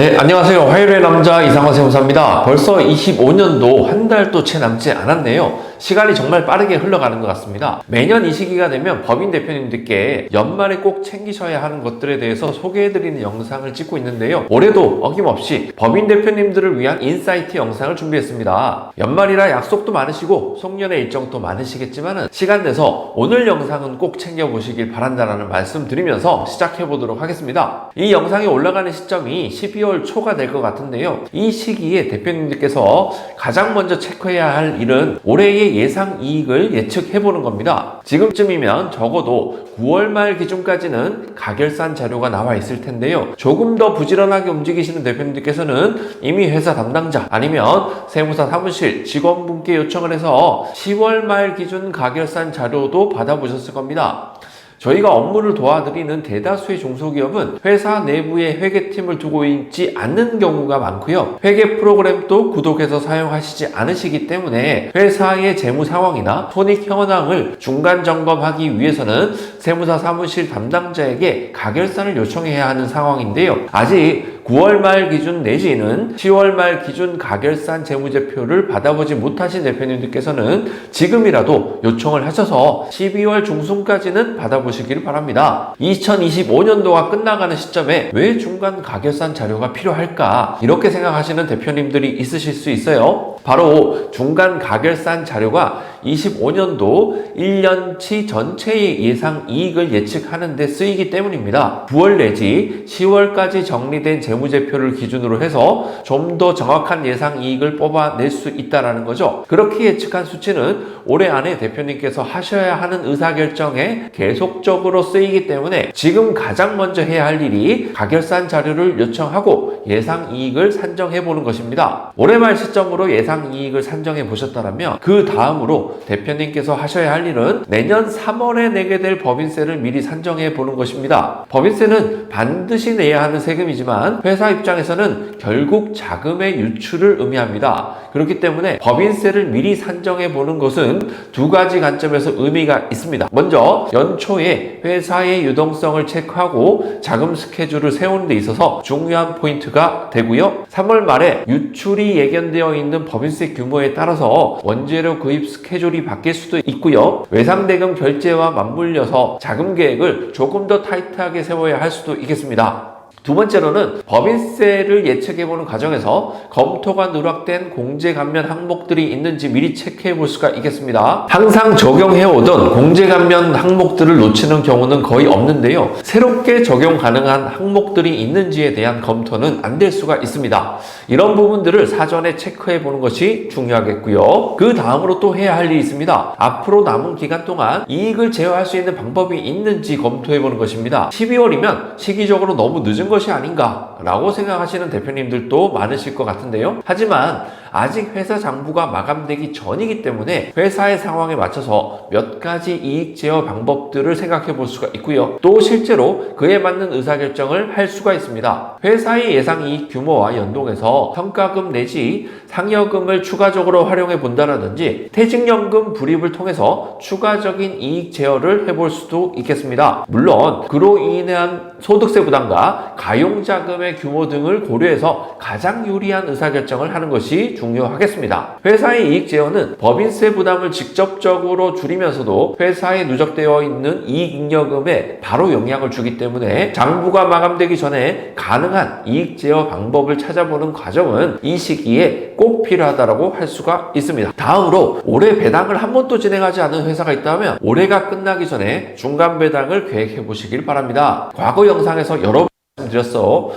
네, 안녕하세요. 화요일의 남자 이상화 세무사입니다. 벌써 25년도 한 달도 채 남지 않았네요. 시간이 정말 빠르게 흘러가는 것 같습니다. 매년 이 시기가 되면 법인 대표님들께 연말에 꼭 챙기셔야 하는 것들에 대해서 소개해드리는 영상을 찍고 있는데요. 올해도 어김없이 법인 대표님들을 위한 인사이트 영상을 준비했습니다. 연말이라 약속도 많으시고 송년회 일정도 많으시겠지만 시간 내서 오늘 영상은 꼭 챙겨보시길 바란다는 말씀 드리면서 시작해보도록 하겠습니다. 이 영상이 올라가는 시점이 12월 초가 될 것 같은데요. 이 시기에 대표님들께서 가장 먼저 체크해야 할 일은 올해의 예상 이익을 예측해 보는 겁니다. 지금쯤이면 적어도 9월 말 기준까지는 가결산 자료가 나와 있을 텐데요. 조금 더 부지런하게 움직이시는 대표님들께서는 이미 회사 담당자 아니면 세무사 사무실 직원분께 요청을 해서 10월 말 기준 가결산 자료도 받아보셨을 겁니다. 저희가 업무를 도와드리는 대다수의 중소기업은 회사 내부에 회계팀을 두고 있지 않는 경우가 많고요. 회계 프로그램도 구독해서 사용하시지 않으시기 때문에 회사의 재무 상황이나 손익 현황을 중간 점검하기 위해서는 세무사 사무실 담당자에게 가결산을 요청해야 하는 상황인데요. 아직 9월 말 기준 내지는 10월 말 기준 가결산 재무제표를 받아보지 못하신 대표님들께서는 지금이라도 요청을 하셔서 12월 중순까지는 받아보시기를 바랍니다. 2025년도가 끝나가는 시점에 왜 중간 가결산 자료가 필요할까? 이렇게 생각하시는 대표님들이 있으실 수 있어요. 바로 중간 가결산 자료가 25년도 1년치 전체의 예상 이익을 예측하는 데 쓰이기 때문입니다. 9월 내지 10월까지 정리된 재무제표를 기준으로 해서 좀 더 정확한 예상 이익을 뽑아낼 수 있다라는 거죠. 그렇게 예측한 수치는 올해 안에 대표님께서 하셔야 하는 의사결정에 계속적으로 쓰이기 때문에 지금 가장 먼저 해야 할 일이 가결산 자료를 요청하고 예상 이익을 산정해 보는 것입니다. 올해 말 시점으로 예상 이익을 산정해 보셨다면 그 다음으로 대표님께서 하셔야 할 일은 내년 3월에 내게 될 법인세를 미리 산정해 보는 것입니다. 법인세는 반드시 내야 하는 세금이지만 회사 입장에서는 결국 자금의 유출을 의미합니다. 그렇기 때문에 법인세를 미리 산정해 보는 것은 두 가지 관점에서 의미가 있습니다. 먼저 연초에 회사의 유동성을 체크하고 자금 스케줄을 세우는 데 있어서 중요한 포인트가 되고요. 3월 말에 유출이 예견되어 있는 법인세 규모에 따라서 원재료 구입 스케줄 이 바뀔 수도 있고요. 외상대금 결제와 맞물려서 자금 계획을 조금 더 타이트하게 세워야 할 수도 있겠습니다. 두 번째로는 법인세를 예측해보는 과정에서 검토가 누락된 공제 감면 항목들이 있는지 미리 체크해 볼 수가 있겠습니다. 항상 적용해오던 공제 감면 항목들을 놓치는 경우는 거의 없는데요. 새롭게 적용 가능한 항목들이 있는지에 대한 검토는 안 될 수가 있습니다. 이런 부분들을 사전에 체크해 보는 것이 중요하겠고요. 그 다음으로 또 해야 할 일이 있습니다. 앞으로 남은 기간 동안 이익을 제어할 수 있는 방법이 있는지 검토해 보는 것입니다. 12월이면 시기적으로 너무 늦은 것이 아닌가 라고 생각하시는 대표님들도 많으실 것 같은데요. 하지만 아직 회사 장부가 마감되기 전이기 때문에 회사의 상황에 맞춰서 몇 가지 이익 제어 방법들을 생각해 볼 수가 있고요. 또 실제로 그에 맞는 의사결정을 할 수가 있습니다. 회사의 예상 이익 규모와 연동해서 평가금 내지 상여금을 추가적으로 활용해 본다라든지 퇴직연금 불입을 통해서 추가적인 이익 제어를 해볼 수도 있겠습니다. 물론 그로 인한 소득세 부담과 가용자금 의 규모 등을 고려해서 가장 유리한 의사결정을 하는 것이 중요하겠습니다. 회사의 이익 제어는 법인세 부담을 직접적으로 줄이면서도 회사에 누적되어 있는 이익 잉여금에 바로 영향을 주기 때문에 장부가 마감되기 전에 가능한 이익 제어 방법을 찾아보는 과정은 이 시기에 꼭 필요하다고 할 수가 있습니다. 다음으로 올해 배당을 한 번도 진행하지 않은 회사가 있다면 올해가 끝나기 전에 중간 배당을 계획해 보시길 바랍니다. 과거 영상에서 여러 번 말씀드렸어.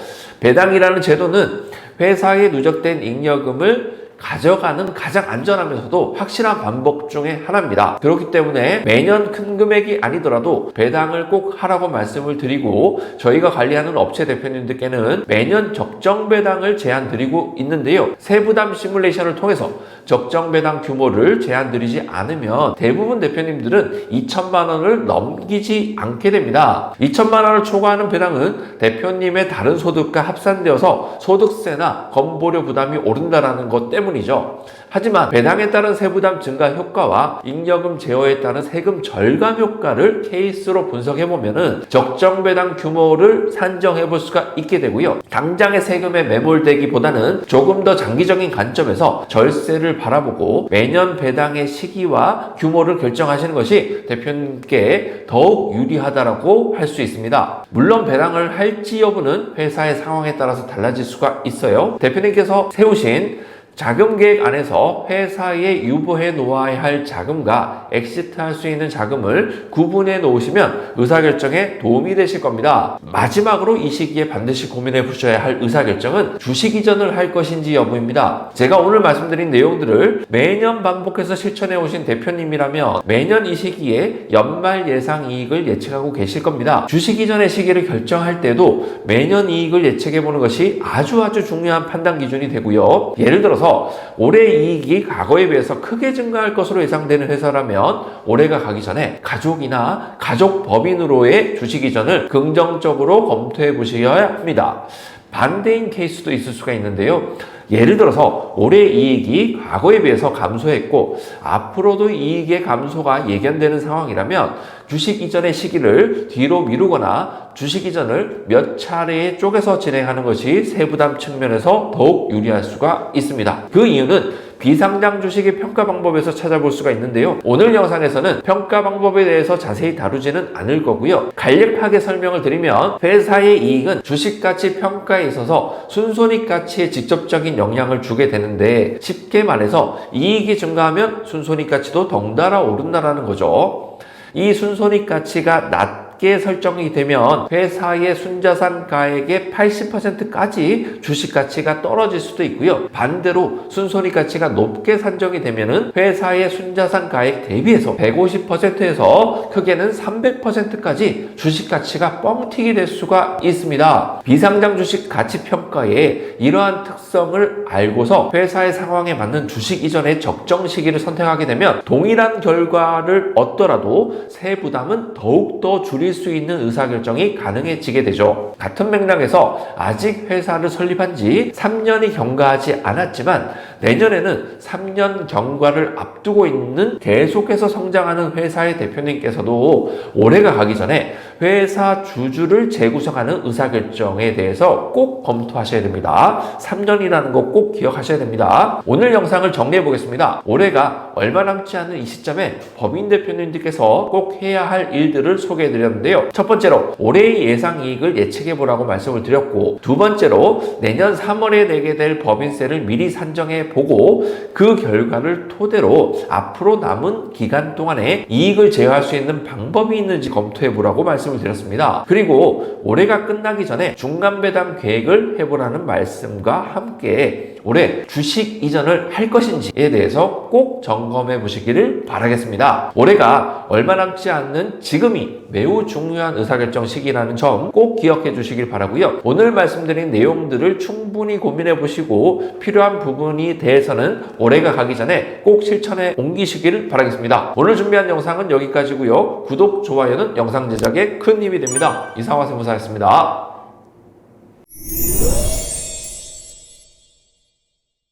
배당이라는 제도는 회사에 누적된 잉여금을 가져가는 가장 안전하면서도 확실한 방법 중에 하나입니다. 그렇기 때문에 매년 큰 금액이 아니더라도 배당을 꼭 하라고 말씀을 드리고 저희가 관리하는 업체 대표님들께는 매년 적정 배당을 제한 드리고 있는데요. 세부담 시뮬레이션을 통해서 적정 배당 규모를 제한 드리지 않으면 대부분 대표님들은 2천만 원을 넘기지 않게 됩니다. 2천만 원을 초과하는 배당은 대표님의 다른 소득과 합산되어서 소득세나 건보료 부담이 오른다라는 것 때문에 때문이죠. 하지만 배당에 따른 세부담 증가 효과와 잉여금 제어에 따른 세금 절감 효과를 케이스로 분석해 보면은 적정 배당 규모를 산정해 볼 수가 있게 되고요. 당장의 세금에 매몰되기보다는 조금 더 장기적인 관점에서 절세를 바라보고 매년 배당의 시기와 규모를 결정하시는 것이 대표님께 더욱 유리하다라고 할 수 있습니다. 물론 배당을 할지 여부는 회사의 상황에 따라서 달라질 수가 있어요. 대표님께서 세우신 자금 계획 안에서 회사에 유보해 놓아야 할 자금과 엑시트할 수 있는 자금을 구분해 놓으시면 의사결정에 도움이 되실 겁니다. 마지막으로 이 시기에 반드시 고민해 보셔야 할 의사결정은 주식 이전을 할 것인지 여부입니다. 제가 오늘 말씀드린 내용들을 매년 반복해서 실천해 오신 대표님이라면 매년 이 시기에 연말 예상 이익을 예측하고 계실 겁니다. 주식 이전의 시기를 결정할 때도 매년 이익을 예측해 보는 것이 아주 아주 중요한 판단 기준이 되고요. 예를 들어서 올해 이익이 과거에 비해서 크게 증가할 것으로 예상되는 회사라면 올해가 가기 전에 가족이나 가족 법인으로의 주식 이전을 긍정적으로 검토해 보셔야 합니다. 반대인 케이스도 있을 수가 있는데요. 예를 들어서 올해 이익이 과거에 비해서 감소했고 앞으로도 이익의 감소가 예견되는 상황이라면 주식 이전의 시기를 뒤로 미루거나 주식 이전을 몇 차례에 쪼개서 진행하는 것이 세부담 측면에서 더욱 유리할 수가 있습니다. 그 이유는 비상장 주식의 평가 방법에서 찾아볼 수가 있는데요. 오늘 영상에서는 평가 방법에 대해서 자세히 다루지는 않을 거고요. 간략하게 설명을 드리면 회사의 이익은 주식 가치 평가에 있어서 순손익 가치에 직접적인 영향을 주게 되는데 쉽게 말해서 이익이 증가하면 순손익 가치도 덩달아 오른다라는 거죠. 이 순손익 가치가 낮 게 설정이 되면 회사의 순자산 가액의 80%까지 주식 가치가 떨어질 수도 있고요. 반대로 순손익 가치가 높게 산정이 되면은 회사의 순자산 가액 대비해서 150%에서 크게는 300%까지 주식 가치가 뻥튀기 될 수가 있습니다. 비상장 주식 가치 평가에 이러한 특성을 알고서 회사의 상황에 맞는 주식 이전의 적정 시기를 선택하게 되면 동일한 결과를 얻더라도 세 부담은 더욱 더 줄일 수 있는 의사결정이 가능해지게 되죠. 같은 맥락에서 아직 회사를 설립한 지 3년이 경과하지 않았지만 내년에는 3년 경과를 앞두고 있는 계속해서 성장하는 회사의 대표님께서도 올해가 가기 전에 회사 주주를 재구성하는 의사결정에 대해서 꼭 검토하셔야 됩니다. 3년이라는 거 꼭 기억하셔야 됩니다. 오늘 영상을 정리해 보겠습니다. 올해가 얼마 남지 않은 이 시점에 법인 대표님들께서 꼭 해야 할 일들을 소개해 드렸는데요. 첫 번째로 올해의 예상 이익을 예측해 보라고 말씀을 드렸고 두 번째로 내년 3월에 내게 될 법인세를 미리 산정해 보고 그 결과를 토대로 앞으로 남은 기간 동안에 이익을 제어할 수 있는 방법이 있는지 검토해 보라고 말씀을 드렸습니다. 그리고 올해가 끝나기 전에 중간 배당 계획을 해보라는 말씀과 함께 올해 주식 이전을 할 것인지에 대해서 꼭 점검해 보시기를 바라겠습니다. 올해가 얼마 남지 않는 지금이 매우 중요한 의사결정 시기라는 점 꼭 기억해 주시길 바라고요. 오늘 말씀드린 내용들을 충분히 고민해 보시고 필요한 부분이 대해서는 올해가 가기 전에 꼭 실천해 옮기시기를 바라겠습니다. 오늘 준비한 영상은 여기까지고요. 구독, 좋아요는 영상 제작에 큰 힘이 됩니다. 이상화 세무사였습니다.